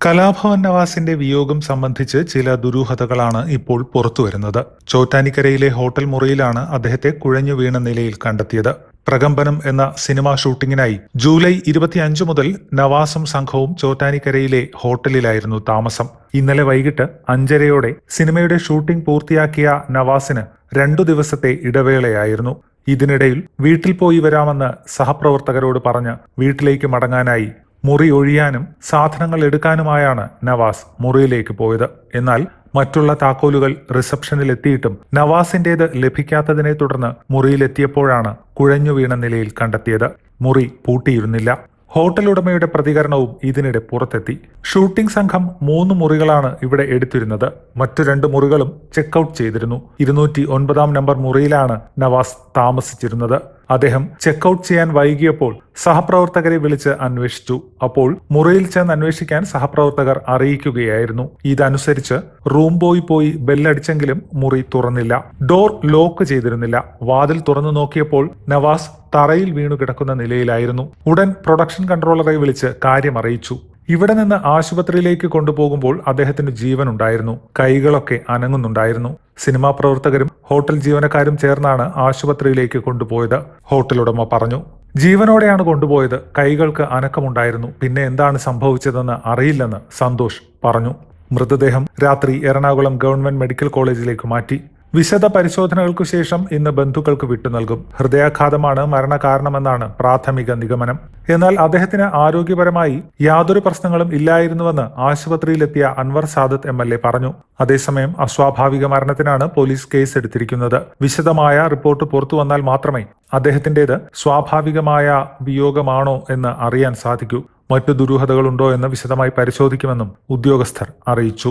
കലാഭവൻ നവാസിന്റെ വിയോഗം സംബന്ധിച്ച് ചില ദുരൂഹതകളാണ് ഇപ്പോൾ പുറത്തുവരുന്നത്. ചോറ്റാനിക്കരയിലെ ഹോട്ടൽ മുറിയിലാണ് അദ്ദേഹത്തെ കുഴഞ്ഞു വീണ നിലയിൽ കണ്ടെത്തിയത്. പ്രകമ്പനം എന്ന സിനിമാ ഷൂട്ടിങ്ങിനായി ജൂലൈ ഇരുപത്തിയഞ്ച് മുതൽ നവാസും സംഘവും ചോറ്റാനിക്കരയിലെ ഹോട്ടലിലായിരുന്നു താമസം. ഇന്നലെ വൈകിട്ട് അഞ്ചരയോടെ സിനിമയുടെ ഷൂട്ടിംഗ് പൂർത്തിയാക്കിയ നവാസിന് രണ്ടു ദിവസത്തെ ഇടവേളയായിരുന്നു. ഇതിനിടയിൽ വീട്ടിൽ പോയി വരാമെന്ന് സഹപ്രവർത്തകരോട് പറഞ്ഞ് വീട്ടിലേക്ക് മടങ്ങാനായി മുറി ഒഴിയാനും സാധനങ്ങൾ എടുക്കാനുമായാണ് നവാസ് മുറിയിലേക്ക് പോയത്. എന്നാൽ മറ്റുള്ള താക്കോലുകൾ റിസപ്ഷനിൽ എത്തിയിട്ടും നവാസിന്റേത് ലഭിക്കാത്തതിനെ തുടർന്ന് മുറിയിലെത്തിയപ്പോഴാണ് കുഴഞ്ഞു വീണ നിലയിൽ കണ്ടെത്തിയത്. മുറി പൂട്ടിയിരുന്നില്ല. ഹോട്ടൽ ഉടമയുടെ പ്രതികരണവും ഇതിനിടെ പുറത്തെത്തി. ഷൂട്ടിംഗ് സംഘം മൂന്ന് മുറികളാണ് ഇവിടെ എടുത്തിരുന്നത്. മറ്റു രണ്ട് മുറികളും ചെക്കൌട്ട് ചെയ്തിരുന്നു. ഇരുന്നൂറ്റി ഒൻപതാം നമ്പർ മുറിയിലാണ് നവാസ് താമസിച്ചിരുന്നത്. അദ്ദേഹം ചെക്കൌട്ട് ചെയ്യാൻ വൈകിയപ്പോൾ സഹപ്രവർത്തകരെ വിളിച്ച് അന്വേഷിച്ചു. അപ്പോൾ മുറിയിൽ ചെന്ന് അന്വേഷിക്കാൻ സഹപ്രവർത്തകർ അറിയിക്കുകയായിരുന്നു. ഇതനുസരിച്ച് റൂം ബോയ് പോയി ബെല്ലടിച്ചെങ്കിലും മുറി തുറന്നില്ല. ഡോർ ലോക്ക് ചെയ്തിരുന്നില്ല. വാതിൽ തുറന്നു നോക്കിയപ്പോൾ നവാസ് തറയിൽ വീണു കിടക്കുന്ന നിലയിലായിരുന്നു. ഉടൻ പ്രൊഡക്ഷൻ കൺട്രോളറെ വിളിച്ച് കാര്യം അറിയിച്ചു. ഇവിടെ നിന്ന് ആശുപത്രിയിലേക്ക് കൊണ്ടുപോകുമ്പോൾ അദ്ദേഹത്തിന് ജീവൻ ഉണ്ടായിരുന്നു കൈകളൊക്കെ അനങ്ങുന്നുണ്ടായിരുന്നു. സിനിമാ പ്രവർത്തകരും ഹോട്ടൽ ജീവനക്കാരും ചേർന്നാണ് ആശുപത്രിയിലേക്ക് കൊണ്ടുപോയത് ഹോട്ടൽ ഉടമ പറഞ്ഞു. ജീവനോടെയാണ് കൊണ്ടുപോയത്. കൈകൾക്ക് അനക്കമുണ്ടായിരുന്നു. പിന്നെ എന്താണ് സംഭവിച്ചതെന്ന് അറിയില്ലെന്ന് സന്തോഷ് പറഞ്ഞു. മൃതദേഹം രാത്രി എറണാകുളം ഗവൺമെന്റ് മെഡിക്കൽ കോളേജിലേക്ക് മാറ്റി. വിശദ പരിശോധനകൾക്കു ശേഷം ഇന്ന് ബന്ധുക്കൾക്ക് വിട്ടു നൽകും. ഹൃദയാഘാതമാണ് മരണകാരണമെന്നാണ് പ്രാഥമിക നിഗമനം. എന്നാൽ അദ്ദേഹത്തിന് ആരോഗ്യപരമായി യാതൊരു പ്രശ്നങ്ങളും ഇല്ലായിരുന്നുവെന്ന് ആശുപത്രിയിലെത്തിയ Anwar Sadath M L A പറഞ്ഞു. അതേസമയം അസ്വാഭാവിക മരണത്തിനാണ് പോലീസ് കേസ് എടുത്തിരിക്കുന്നത് വിശദമായ റിപ്പോർട്ട് പുറത്തു വന്നാൽ മാത്രമേ അദ്ദേഹത്തിന്റേത് സ്വാഭാവികമായ വിയോഗമാണോ എന്ന് അറിയാൻ സാധിക്കൂ. മറ്റു ദുരൂഹതകളുണ്ടോ എന്ന് വിശദമായി പരിശോധിക്കുമെന്നും ഉദ്യോഗസ്ഥർ അറിയിച്ചു.